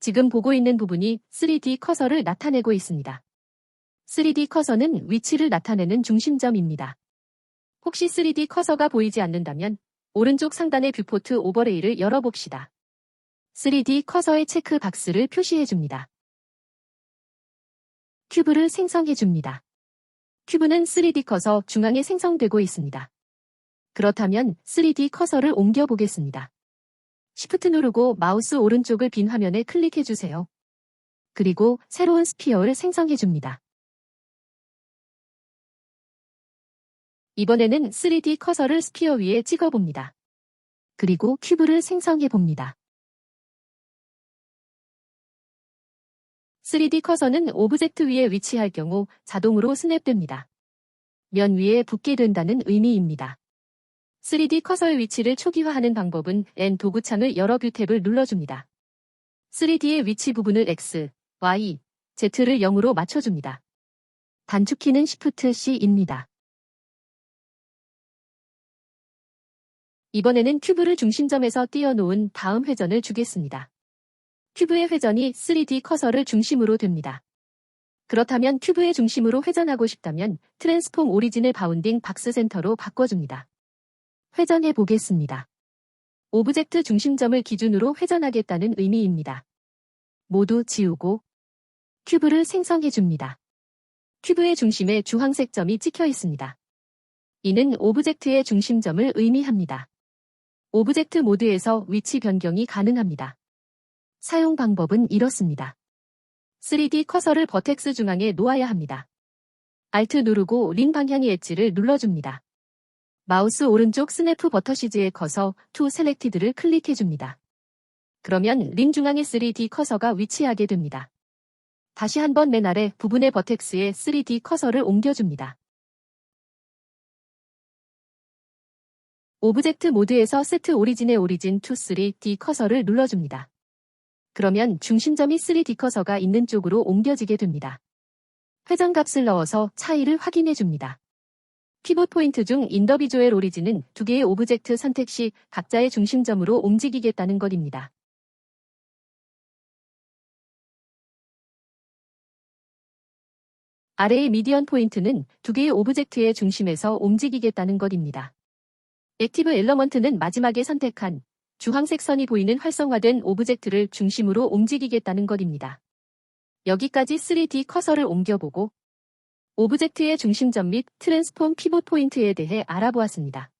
지금 보고 있는 부분이 3D 커서를 나타내고 있습니다. 3D 커서는 위치를 나타내는 중심점입니다. 혹시 3D 커서가 보이지 않는다면 오른쪽 상단의 뷰포트 오버레이를 열어봅시다. 3D 커서의 체크 박스를 표시해줍니다. 큐브를 생성해줍니다. 큐브는 3D 커서 중앙에 생성되고 있습니다. 그렇다면 3D 커서를 옮겨보겠습니다. Shift 누르고 마우스 오른쪽을 빈 화면에 클릭해주세요. 그리고 새로운 스피어를 생성해줍니다. 이번에는 3D 커서를 스피어 위에 찍어봅니다. 그리고 큐브를 생성해봅니다. 3D 커서는 오브젝트 위에 위치할 경우 자동으로 스냅됩니다. 면 위에 붙게 된다는 의미입니다. 3D 커서의 위치를 초기화하는 방법은 N 도구창을 열어 뷰 탭을 눌러줍니다. 3D의 위치 부분을 X, Y, Z를 0으로 맞춰줍니다. 단축키는 Shift C입니다. 이번에는 큐브를 중심점에서 띄워놓은 다음 회전을 주겠습니다. 큐브의 회전이 3D 커서를 중심으로 됩니다. 그렇다면 큐브의 중심으로 회전하고 싶다면 트랜스폼 오리진을 바운딩 박스 센터로 바꿔줍니다. 회전해 보겠습니다. 오브젝트 중심점을 기준으로 회전하겠다는 의미입니다. 모두 지우고 큐브를 생성해 줍니다. 큐브의 중심에 주황색 점이 찍혀 있습니다. 이는 오브젝트의 중심점을 의미합니다. 오브젝트 모드에서 위치 변경이 가능합니다. 사용 방법은 이렇습니다. 3D 커서를 버텍스 중앙에 놓아야 합니다. Alt 누르고 링 방향의 엣지를 눌러줍니다. 마우스 오른쪽 스냅프 버터시즈에 커서 To Selected를 클릭해줍니다. 그러면 링 중앙에 3D 커서가 위치하게 됩니다. 다시 한번 맨 아래 부분의 버텍스에 3D 커서를 옮겨줍니다. 오브젝트 모드에서 세트 오리진의 오리진 to 3D 커서를 눌러줍니다. 그러면 중심점이 3D 커서가 있는 쪽으로 옮겨지게 됩니다. 회전값을 넣어서 차이를 확인해 줍니다. 키보드 포인트 중 인더비주얼 오리진은 두 개의 오브젝트 선택 시 각자의 중심점으로 움직이겠다는 것입니다. 아래의 미디언 포인트는 두 개의 오브젝트의 중심에서 움직이겠다는 것입니다. 액티브 엘러먼트는 마지막에 선택한 주황색 선이 보이는 활성화된 오브젝트를 중심으로 움직이겠다는 것입니다. 여기까지 3D 커서를 옮겨보고 오브젝트의 중심점 및 트랜스폼 피봇 포인트에 대해 알아보았습니다.